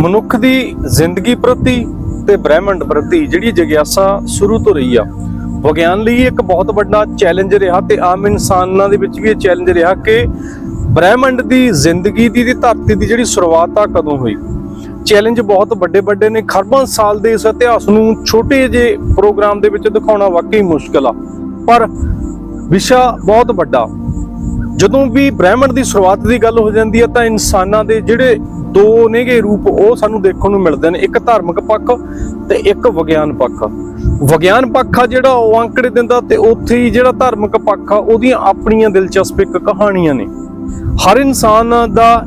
ਮਨੁੱਖ ਦੀ ਜ਼ਿੰਦਗੀ ਪ੍ਰਤੀ ਤੇ ਬ੍ਰਹਿਮੰਡ ਪ੍ਰਤੀ ਜਿਹੜੀ ਜਿਗਿਆਸਾ ਸ਼ੁਰੂ ਤੋਂ ਰਹੀ ਆ ਵਿਗਿਆਨ ਲਈ ਇੱਕ ਬਹੁਤ ਵੱਡਾ ਚੈਲੰਜ ਰਿਹਾ ਤੇ ਆਮ ਇਨਸਾਨਾਂ ਦੇ ਵਿੱਚ ਵੀ ਇਹ ਚੈਲੰਜ ਰਿਹਾ ਕਿ ਬ੍ਰਹਿਮੰਡ ਦੀ ਜ਼ਿੰਦਗੀ ਦੀ ਤੇ ਧਰਤੀ ਦੀ ਜਿਹੜੀ ਸ਼ੁਰੂਆਤ ਆ ਕਦੋਂ ਹੋਈ? ਚੈਲੰਜ ਬਹੁਤ ਵੱਡੇ ਵੱਡੇ ਨੇ, ਖਰਬਾਂ ਸਾਲ ਦੇ ਇਸ ਇਤਿਹਾਸ ਨੂੰ ਛੋਟੇ ਜਿਹੇ ਪ੍ਰੋਗਰਾਮ ਦੇ ਵਿੱਚ ਦਿਖਾਉਣਾ ਵਾਕਈ ਮੁਸ਼ਕਲ ਆ, ਪਰ ਵਿਸ਼ਾ ਬਹੁਤ ਵੱਡਾ। ਜਦੋਂ ਵੀ ਬ੍ਰਹਿਮੰਡ ਦੀ ਸ਼ੁਰੂਆਤ ਦੀ ਗੱਲ ਹੋ ਜਾਂਦੀ ਹੈ ਤਾਂ ਇਨਸਾਨਾਂ ਦੇ ਜਿਹੜੇ ਦੋ ਨੇਗੇ ਰੂਪ, ਉਹ ਸਾਨੂੰ ਦੇਖਣ ਨੂੰ ਮਿਲਦੇ ਨੇ। ਇੱਕ ਧਾਰਮਿਕ ਪੱਖ ਤੇ ਇੱਕ ਵਿਗਿਆਨ ਪੱਖ। ਵਿਗਿਆਨ ਪੱਖ ਆ ਜਿਹੜਾ ਉਹ ਅੰਕੜੇ ਦਿੰਦਾ ਤੇ ਉੱਥੇ ਹੀ ਜਿਹੜਾ ਧਾਰਮਿਕ ਪੱਖ ਆ, ਉਹਦੀਆਂ ਆਪਣੀਆਂ ਦਿਲਚਸਪ ਇੱਕ ਕਹਾਣੀਆਂ ਨੇ। ਹਰ ਇਨਸਾਨ ਦਾ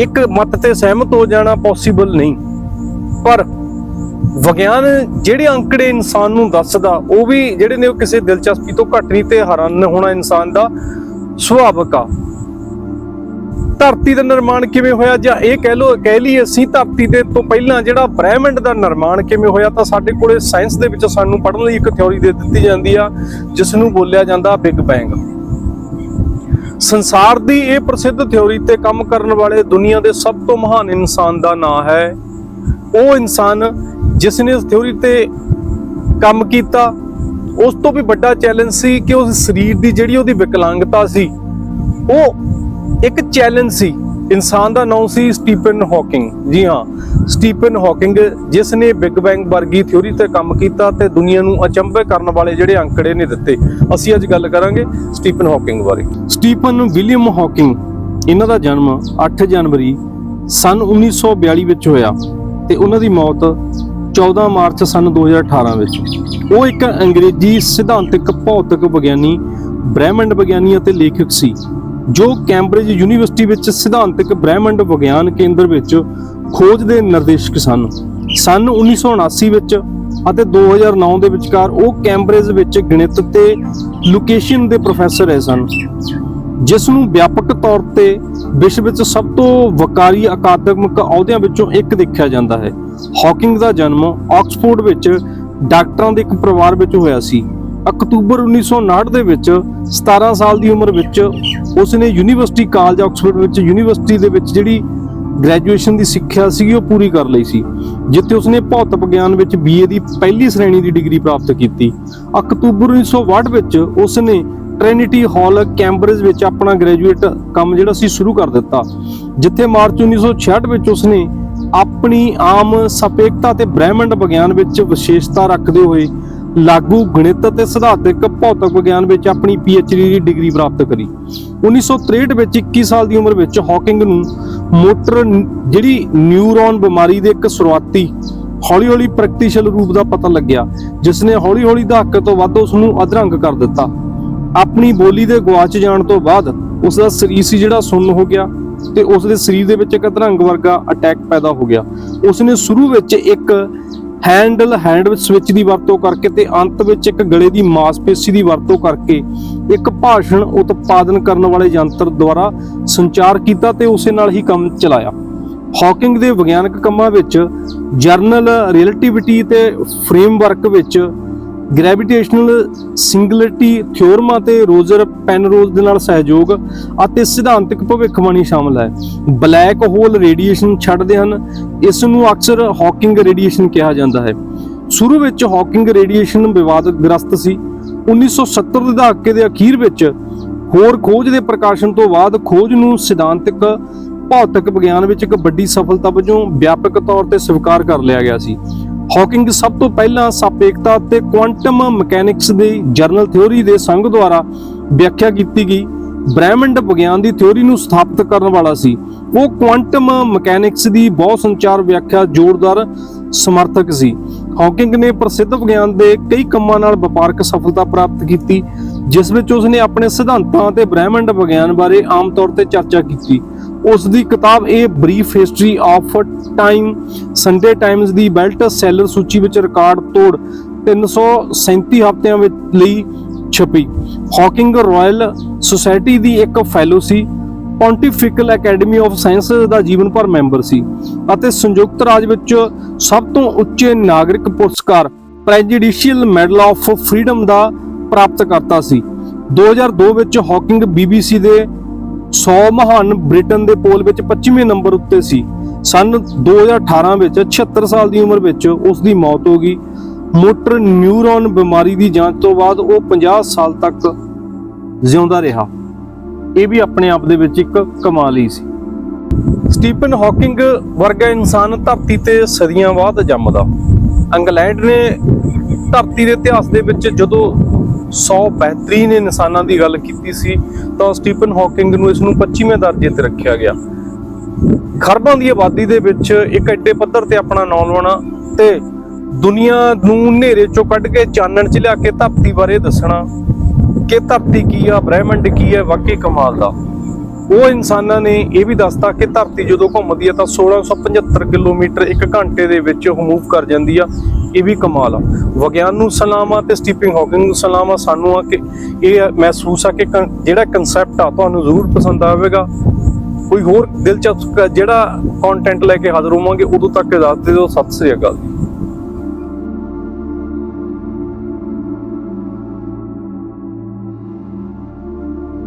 ਇੱਕ ਮਤ ਤੇ ਸਹਿਮਤ ਹੋ ਜਾਣਾ ਪੋਸੀਬਲ ਨਹੀਂ। ਪਰ ਵਿਗਿਆਨ ਜਿਹੜੇ ਅੰਕੜੇ ਇਨਸਾਨ ਨੂੰ ਦੱਸਦਾ, ਉਹ ਵੀ ਜਿਹੜੇ ਨੇ ਉਹ ਕਿਸੇ ਦਿਲਚਸਪੀ ਤੋਂ ਘੱਟ ਨਹੀਂ ਤੇ ਹੈਰਾਨ ਹੋਣਾ ਇਨਸਾਨ ਦਾ। ਸੁਭਾਵਿਕ ਆ ਧਰਤੀ ਦਾ ਨਿਰਮਾਣ ਕਿਵੇਂ ਹੋਇਆ? ਜਾਂ ਇਹ ਕਹਿ ਲੋ ਕਹਿ ਲਈਏ ਅਸੀਂ ਧਰਤੀ ਦੇ ਤੋਂ ਪਹਿਲਾਂ ਜਿਹੜਾ ਬ੍ਰਹਿਮੰਡ ਦਾ ਨਿਰਮਾਣ ਕਿਵੇਂ ਹੋਇਆ, ਤਾਂ ਸਾਡੇ ਕੋਲੇ ਸਾਇੰਸ ਦੇ ਵਿੱਚ ਸਾਨੂੰ ਪੜ੍ਹਨ ਲਈ ਇੱਕ ਥਿਉਰੀ ਦੇ ਦਿੱਤੀ ਜਾਂਦੀ ਆ, ਜਿਸ ਨੂੰ ਬੋਲਿਆ ਜਾਂਦਾ ਬਿਗ ਬੈਂਗ। ਸੰਸਾਰ ਦੀ ਇਹ ਪ੍ਰਸਿੱਧ ਥਿਉਰੀ ਤੇ ਕੰਮ ਕਰਨ ਵਾਲੇ ਦੁਨੀਆ ਦੇ ਸਭ ਤੋਂ ਮਹਾਨ ਇਨਸਾਨ ਦਾ ਨਾਂ ਹੈ, ਉਹ ਇਨਸਾਨ ਜਿਸ ਨੇ ਇਸ ਥਿਉਰੀ ਤੇ ਕੰਮ ਕੀਤਾ ਉਸ ਤੋਂ ਵੀ ਵੱਡਾ ਚੈਲੰਜ ਸੀ ਕਿ ਉਸ ਸਰੀਰ ਦੀ ਜਿਹੜੀ ਉਹਦੀ ਵਿਕਲਾਂਗਤਾ ਸੀ, ਉਹ ਇੱਕ ਚੈਲੰਜ ਸੀ। ਇਨਸਾਨ ਦਾ ਨਾਮ ਸੀ ਸਟੀਫਨ ਹਾਕਿੰਗ। ਜੀ ਹਾਂ, ਸਟੀਫਨ ਹਾਕਿੰਗ ਜਿਸ ਨੇ ਬਿਗ ਬੈਂਗ ਵਰਗੀ ਥਿਉਰੀ ਤੇ ਕੰਮ ਕੀਤਾ ਤੇ ਦੁਨੀਆ ਨੂੰ ਅਚੰਭੇ ਕਰਨ ਵਾਲੇ ਜਿਹੜੇ ਅੰਕੜੇ ਨੇ ਦਿੱਤੇ। ਅਸੀਂ ਅੱਜ ਗੱਲ ਕਰਾਂਗੇ ਸਟੀਫਨ ਹਾਕਿੰਗ ਬਾਰੇ। ਸਟੀਫਨ ਵਿਲੀਅਮ ਹਾਕਿੰਗ, ਇਹਨਾਂ ਦਾ ਜਨਮ 8 ਜਨਵਰੀ ਸਨ 1942 ਵਿੱਚ ਹੋਇਆ ਤੇ ਉਹਨਾਂ ਦੀ ਮੌਤ 14 ਮਾਰਚ ਸਨ 2018 ਵਿੱਚ, ਉਹ ਇੱਕ ਅੰਗਰੇਜ਼ੀ ਸਿਧਾਂਤਕ ਭੌਤਿਕ ਵਿਗਿਆਨੀ, ਬ੍ਰਹਿਮੰਡ ਵਿਗਿਆਨੀ ਅਤੇ ਲੇਖਕ ਸੀ, ਜੋ ਕੈਂਬਰਿਜ ਯੂਨੀਵਰਸਿਟੀ ਵਿੱਚ ਸਿਧਾਂਤਕ ਬ੍ਰਹਿਮੰਡ ਵਿਗਿਆਨ ਕੇਂਦਰ ਵਿੱਚ ਖੋਜ ਦੇ ਨਿਰਦੇਸ਼ਕ ਸਨ। ਸਨ 1979 ਵਿੱਚ ਅਤੇ 2009 ਦੇ ਵਿਚਕਾਰ ਉਹ ਕੈਂਬਰਿਜ ਵਿੱਚ ਗਣਿਤ ਤੇ ਲੋਕੇਸ਼ਨ ਦੇ ਪ੍ਰੋਫੈਸਰ ਰਹੇ ਸਨ। ਜਿਸ ਨੂੰ ਵਿਆਪਕ ਤੌਰ ਤੇ ਵਿਸ਼ਵ ਵਿੱਚ ਸਭ ਤੋਂ ਵਕਾਰੀ ਅਕਾਦਮਿਕ ਅਹੁਦਿਆਂ ਵਿੱਚੋਂ ਇੱਕ ਦੇਖਿਆ ਜਾਂਦਾ ਹੈ। ਹਾਕਿੰਗ ਦਾ ਜਨਮ ਆਕਸਫੋਰਡ ਵਿੱਚ ਡਾਕਟਰਾਂ ਦੇ ਇੱਕ ਪਰਿਵਾਰ ਵਿੱਚ ਹੋਇਆ ਸੀ। ਅਕਤੂਬਰ 1959 ਦੇ ਵਿੱਚ 17 ਸਾਲ ਦੀ ਉਮਰ ਵਿੱਚ ਉਸ ਨੇ ਯੂਨੀਵਰਸਿਟੀ ਕਾਲਜ ਆਕਸਫੋਰਡ ਵਿੱਚ ਯੂਨੀਵਰਸਿਟੀ ਦੇ ਵਿੱਚ ਜਿਹੜੀ ਗ੍ਰੈਜੂਏਸ਼ਨ ਦੀ ਸਿੱਖਿਆ ਸੀ ਉਹ ਪੂਰੀ ਕਰ ਲਈ ਸੀ, ਜਿੱਥੇ ਉਸਨੇ ਭੌਤਿਕ ਵਿਗਿਆਨ ਵਿੱਚ ਬੀਏ ਦੀ ਪਹਿਲੀ ਸ਼੍ਰੇਣੀ ਦੀ ਡਿਗਰੀ ਪ੍ਰਾਪਤ ਕੀਤੀ। ਅਕਤੂਬਰ 1962 ਵਿੱਚ ਉਸਨੇ ਟ੍ਰਿਨਿਟੀ ਹਾਲ ਕੈਂਬਰਿਜ ਵਿੱਚ ਆਪਣਾ ਗ੍ਰੈਜੂਏਟ ਕੰਮ ਜਿਹੜਾ ਸੀ ਸ਼ੁਰੂ ਕਰ ਦਿੱਤਾ, ਜਿੱਥੇ ਮਾਰਚ 1966 ਵਿੱਚ ਉਸਨੇ ਆਪਣੀ ਆਮ ਸਾਪੇਖਤਾ ਤੇ ਬ੍ਰਹਿਮੰਡ ਵਿਗਿਆਨ ਵਿੱਚ ਵਿਸ਼ੇਸ਼ਤਾ ਰੱਖਦੇ ਹੋਏ ਲਾਗੂ ਗਣਿਤ ਅਤੇ ਸਿਧਾਂਤਕ ਭੌਤਿਕ ਵਿਗਿਆਨ ਵਿੱਚ ਆਪਣੀ ਡੀ ਦੀ ਡਿਗਰੀ ਪ੍ਰਾਪਤ ਕਰੀ। 1963 ਵਿੱਚ 21 ਸਾਲ ਦੀ ਉਮਰ ਵਿੱਚ ਹਾਕਿੰਗ ਨੂੰ ਮੋਟਰ ਜਿਹੜੀ ਨਿਊਰੋਨ ਬਿਮਾਰੀ ਦੇ ਇੱਕ ਸ਼ੁਰੂਆਤੀ ਹੌਲੀ-ਹੌਲੀ ਪ੍ਰਗਤੀਸ਼ੀਲ ਰੂਪ ਦਾ ਪਤਾ ਲੱਗਿਆ ਜਿਸ ਨੇ ਹੌਲੀ-ਹੌਲੀ ਦਹਾਕੇ ਤੋਂ ਵੱਧ ਉਸ ਨੂੰ ਅਧਰੰਗ ਕਰ ਦਿੱਤਾ। ਆਪਣੀ ਬੋਲੀ ਦੇ ਗਵਾਚ ਜਾਣ ਤੋਂ ਬਾਅਦ ਉਸ ਦਾ ਸਰੀਰ ਸੀ ਜਿਹੜਾ ਸੁੰਨ ਹੋ ਗਿਆ ਤੇ ਉਸ ਦੇ ਸਰੀਰ ਦੇ ਵਿੱਚ ਇੱਕ ਅਧਰੰਗ ਵਰਗਾ ਅਟੈਕ ਪੈਦਾ ਹੋ ਗਿਆ। ਉਸ ਨੇ ਸ਼ੁਰੂ ਵਿੱਚ ਇੱਕ ਹੈਂਡਲ ਹੈਂਡ ਸਵਿਚ ਦੀ ਵਰਤੋਂ ਕਰਕੇ ਤੇ ਅੰਤ ਵਿੱਚ ਇੱਕ ਗਲੇ ਦੀ ਮਾਸਪੇਸ਼ੀ ਦੀ ਵਰਤੋਂ ਕਰਕੇ ਇੱਕ ਭਾਸ਼ਣ ਉਤਪਾਦਨ ਕਰਨ ਵਾਲੇ ਯੰਤਰ ਦੁਆਰਾ ਸੰਚਾਰ ਕੀਤਾ ਤੇ ਉਸੇ ਨਾਲ ਹੀ ਕੰਮ ਚਲਾਇਆ। ਹਾਕਿੰਗ ਦੇ ਵਿਗਿਆਨਕ ਕੰਮਾਂ ਵਿੱਚ ਜਰਨਲ ਰਿਲੇਟਿਵਿਟੀ ਤੇ ਫਰੇਮਵਰਕ ਵਿੱਚ ਗ੍ਰੈਵਿਟੇਸ਼ਨਲ ਸਿੰਗੂਲਰਿਟੀ ਥਿਓਰਮਾਂ ਤੇ ਰੋਜਰ ਪੈਨਰੋਜ਼ ਦੇ ਨਾਲ ਸਹਿਯੋਗ ਅਤੇ ਸਿਧਾਂਤਕ ਭਵਿੱਖਬਾਣੀ ਸ਼ਾਮਲ ਹੈ। ਬਲੈਕ ਹੋਲ ਰੇਡੀਏਸ਼ਨ ਛੱਡਦੇ ਹਨ। ਇਸ ਨੂੰ ਅਕਸਰ ਹਾਕਿੰਗ ਰੇਡੀਏਸ਼ਨ ਕਿਹਾ ਜਾਂਦਾ ਹੈ। ਸ਼ੁਰੂ ਵਿੱਚ ਹਾਕਿੰਗ ਰੇਡੀਏਸ਼ਨ ਵਿਵਾਦਗ੍ਰਸਤ ਸੀ। 1970 ਦੇ ਦਹਾਕੇ ਦੇ ਅਖੀਰ ਵਿੱਚ ਹੋਰ ਖੋਜ ਦੇ ਪ੍ਰਕਾਸ਼ਨ ਤੋਂ ਬਾਅਦ ਖੋਜ ਨੂੰ ਸਿਧਾਂਤਕ ਭੌਤਿਕ ਵਿਗਿਆਨ ਵਿੱਚ ਇੱਕ ਵੱਡੀ ਸਫਲਤਾ ਵਜੋਂ ਵਿਆਪਕ ਤੌਰ ਤੇ ਸਵੀਕਾਰ ਕਰ ਲਿਆ ਗਿਆ ਸੀ। ਹਾਕਿੰਗ ਸਭ ਤੋਂ ਪਹਿਲਾਂ ਸਾਪੇਖਤਾ ਤੇ ਕੁਆਂਟਮ ਮਕੈਨਿਕਸ ਦੀ ਜਰਨਲ ਥਿਉਰੀ ਦੇ ਸੰਘ ਦੁਆਰਾ ਵਿਆਖਿਆ ਕੀਤੀ ਗਈ। ਬ੍ਰਹਿਮੰਡ ਵਿਗਿਆਨ ਦੀ ਥਿਉਰੀ ਨੂੰ ਸਥਾਪਿਤ ਕਰਨ ਵਾਲਾ ਸੀ। ਉਹ ਕੁਆਂਟਮ ਮਕੈਨਿਕਸ ਦੀ ਬਹੁ ਸੰਚਾਰ ਵਿਆਖਿਆ ਜ਼ੋਰਦਾਰ ਸਮਰਥਕ ਸੀ। ਹਾਕਿੰਗ ਨੇ ਪ੍ਰਸਿੱਧ ਵਿਗਿਆਨ ਦੇ ਕਈ ਕੰਮਾਂ ਨਾਲ ਵਪਾਰਕ ਸਫਲਤਾ ਪ੍ਰਾਪਤ ਕੀਤੀ, ਜਿਸ ਵਿੱਚ ਉਸਨੇ ਆਪਣੇ ਸਿਧਾਂਤਾਂ ਤੇ ਬ੍ਰਹਿਮੰਡ ਵਿਗਿਆਨ ਬਾਰੇ ਆਮ ਤੌਰ ਤੇ ਚਰਚਾ ਕੀਤੀ। ਉਸ ਦੀ ਕਿਤਾਬ ਇਹ brief history of time Sunday Times the best seller ਸੂਚੀ ਵਿੱਚ ਰਿਕਾਰਡ ਤੋੜ 337 ਹਫ਼ਤਿਆਂ ਵਿੱਚ ਲਈ ਛਪੀ। ਹਾਕਿੰਗ ਰਾਇਲ ਸੁਸਾਇਟੀ ਦੀ ਇੱਕ ਫੈਲੋ ਸੀ ਪੌਂਟੀਫਿਕਲ ਅਕੈਡਮੀ ਆਫ ਸਾਇੰਸਸ ਦਾ ਜੀਵਨ ਭਰ ਮੈਂਬਰ ਸੀ ਅਤੇ ਸੰਯੁਕਤ ਰਾਜ ਵਿੱਚ ਸਭ ਤੋਂ ਉੱਚੇ ਨਾਗਰਿਕ ਪੁਰਸਕਾਰ ਪ੍ਰੈਜੀਡਿਸ਼ੀਅਲ ਮੈਡਲ ਆਫ ਫਰੀडम ਦਾ ਪ੍ਰਾਪਤ ਕਰਤਾ ਸੀ 2002 ਵਿੱਚ ਹਾਕਿੰਗ BBC ਦੇ 100 ਮਹਾਨ ਬ੍ਰਿਟਨ ਦੇ ਪੋਲ ਵਿੱਚ 25ਵੇਂ ਨੰਬਰ ਉੱਤੇ ਸੀ। ਸਨ 2018 ਵਿੱਚ 76 ਸਾਲ ਦੀ ਉਮਰ ਵਿੱਚ ਉਸ ਦੀ ਮੌਤ ਹੋ ਗਈ। ਮੋਟਰ ਨਿਊਰੋਨ ਬਿਮਾਰੀ ਦੀ ਜਾਂਚ ਤੋਂ ਬਾਅਦ ਉਹ 50 ਸਾਲ ਤੱਕ ਜਿਉਂਦਾ ਰਿਹਾ। ਇਹ ਵੀ ਆਪਣੇ ਆਪ ਦੇ ਵਿੱਚ ਇੱਕ ਕਮਾਲ ਹੀ ਸੀ। ਸਟੀਫਨ ਹਾਕਿੰਗ ਵਰਗਾ ਇਨਸਾਨ ਧਰਤੀ ਤੇ ਸਦੀਆਂ ਬਾਅਦ ਜੰਮਦਾ। ਇੰਗਲੈਂਡ ਨੇ ਧਰਤੀ ਦੇ ਇਤਿਹਾਸ ਦੇ ਵਿੱਚ ਜਦੋਂ 100 ਬਿਹਤਰੀਨ ਇਨਸਾਨਾਂ ਦੀ ਗੱਲ ਕੀਤੀ ਸੀ, ਤਾਂ ਸਟੀਫਨ ਹਾਕਿੰਗ ਨੂੰ ਇਸ ਨੂੰ 25ਵੇਂ ਦਰਜੇ ਤੇ ਰੱਖਿਆ ਗਿਆ। ਖਰਬਾਂ ਦੀ ਆਬਾਦੀ ਦੇ ਵਿੱਚ ਇੱਕ ਐਡੇ ਪੱਧਰ ਤੇ ਆਪਣਾ ਨਾਂ ਲਾਉਣਾ ਤੇ ਦੁਨੀਆ ਨੂੰ ਹਨੇਰੇ ਚੋਂ ਕੱਢ ਕੇ ਚਾਨਣ ਚ ਲਿਆ ਕੇ ਧਰਤੀ ਬਾਰੇ ਦੱਸਣਾ ਕਿ ਧਰਤੀ ਕੀ ਆ, ਬ੍ਰਹਿਮੰਡ ਕੀ ਹੈ ਵਾਕਈ ਕਮਾਲ ਦਾ। ਉਹ ਇਨਸਾਨਾਂ ਨੇ ਇਹ ਵੀ ਦੱਸਤਾ ਕਿ ਧਰਤੀ ਜਦੋਂ ਘੁੰਮਦੀ ਹੈ ਤਾਂ 1675 ਕਿਲੋਮੀਟਰ ਇੱਕ ਘੰਟੇ ਦੇ ਵਿੱਚ ਉਹ ਮੂਵ ਕਰ ਜਾਂਦੀ ਆ। ਇਹ ਵੀ ਕਮਾਲ ਆ। ਵਿਗਿਆਨ ਨੂੰ ਸਲਾਮਾ ਤੇ ਸਟੀਪਿੰਗ ਹਾਕਿੰਗ ਨੂੰ ਸਲਾਮ ਆ। ਸਾਨੂੰ ਆ ਕਿ ਇਹ ਮਹਿਸੂਸ ਆ ਕਿ ਜਿਹੜਾ ਕਨਸੈਪਟ ਆ ਤੁਹਾਨੂੰ ਜ਼ਰੂਰ ਪਸੰਦ ਆਵੇਗਾ। ਕੋਈ ਹੋਰ ਦਿਲਚਸਪ ਜਿਹੜਾ ਕੰਟੈਂਟ ਲੈ ਕੇ ਹਾਜ਼ਰ ਹੋਵਾਂਗੇ, ਉਦੋਂ ਤੱਕ ਇਜਾਜ਼ਤ ਦਿਓ। ਸਤਿ ਸ੍ਰੀ ਅਕਾਲ